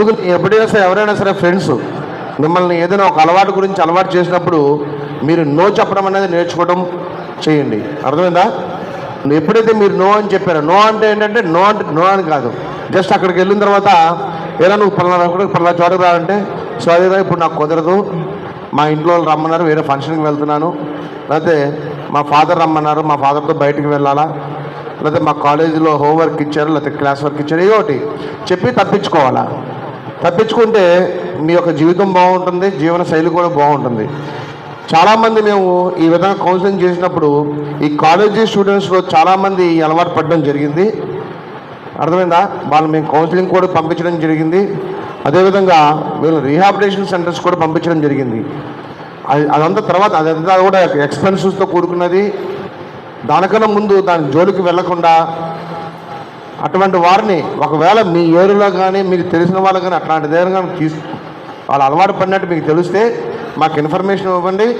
ఎందుకు ఎప్పుడైనా సరే ఎవరైనా సరే ఫ్రెండ్స్ మిమ్మల్ని ఏదైనా ఒక అలవాటు గురించి అలవాటు చేసినప్పుడు మీరు నో చెప్పడం అనేది నేర్చుకోవడం చేయండి. అర్థమైందా? ఎప్పుడైతే మీరు నో అని చెప్పారో నో అంటే ఏంటంటే నో అంటే నో అని కాదు. జస్ట్ అక్కడికి వెళ్ళిన తర్వాత ఏదైనా నువ్వు పలానా కూడా పలానా చోటకు రావంటే సో అదేదా ఇప్పుడు నాకు కుదరదు. మా ఇంట్లో వాళ్ళు రమ్మన్నారు వేరే ఫంక్షన్కి వెళ్తున్నాను. లేకపోతే మా ఫాదర్ రమ్మన్నారు మా ఫాదర్తో బయటికి వెళ్ళాలా? లేకపోతే మా కాలేజీలో హోంవర్క్ ఇచ్చారు లేకపోతే క్లాస్ వర్క్ ఇచ్చారు ఏదో ఒకటి చెప్పి తప్పించుకోవాలా? తప్పించుకుంటే మీ యొక్క జీవితం బాగుంటుంది జీవన శైలి కూడా బాగుంటుంది. చాలామంది మేము ఈ విధంగా కౌన్సిలింగ్ చేసినప్పుడు ఈ కాలేజీ స్టూడెంట్స్లో చాలామంది అలవాటు పడడం జరిగింది. అర్థమైందా? వాళ్ళు మేము కౌన్సిలింగ్ కూడా పంపించడం జరిగింది. అదేవిధంగా వీళ్ళు రీహాబిలిటేషన్ సెంటర్స్ కూడా పంపించడం జరిగింది. అది అదంతా తర్వాత అదంతా కూడా ఎక్స్పెన్సెస్తో కూడుకున్నది. దానికన్నా ముందు దాని జోలికి వెళ్ళకుండా అటువంటి వారిని ఒకవేళ మీ ఏరియాలో కానీ మీకు తెలిసిన వాళ్ళు కానీ అట్లాంటి దగ్గర కానీ తీసు వాళ్ళు అలవాటు పడినట్టు మీకు తెలిస్తే మాకు ఇన్ఫర్మేషన్ ఇవ్వండి.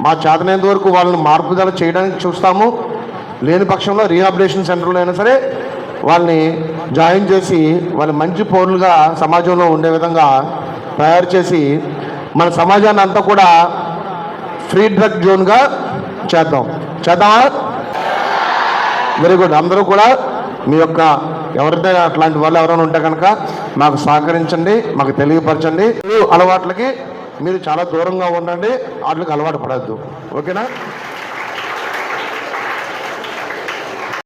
మా చేతనైనంత వరకు వాళ్ళని మార్పుదల చేయడానికి చూస్తాము. లేని పక్షంలో రీహాబిలేషన్ సెంటర్లో అయినా సరే వాళ్ళని జాయిన్ చేసి వాళ్ళు మంచి పౌరులుగా సమాజంలో ఉండే విధంగా తయారు చేసి మన సమాజాన్ని అంతా కూడా ఫ్రీ డ్రగ్ జోన్గా చేద్దాం. చేద్దామా? వెరీ గుడ్ అందరూ కూడా మీ యొక్క ఎవరైతే అట్లాంటి వాళ్ళు ఎవరైనా ఉంటే కనుక మాకు సహకరించండి మాకు తెలియపరచండి. మీరు అలవాట్లకి మీరు చాలా దూరంగా ఉండండి వాటికి అలవాటు పడద్దు. ఓకేనా?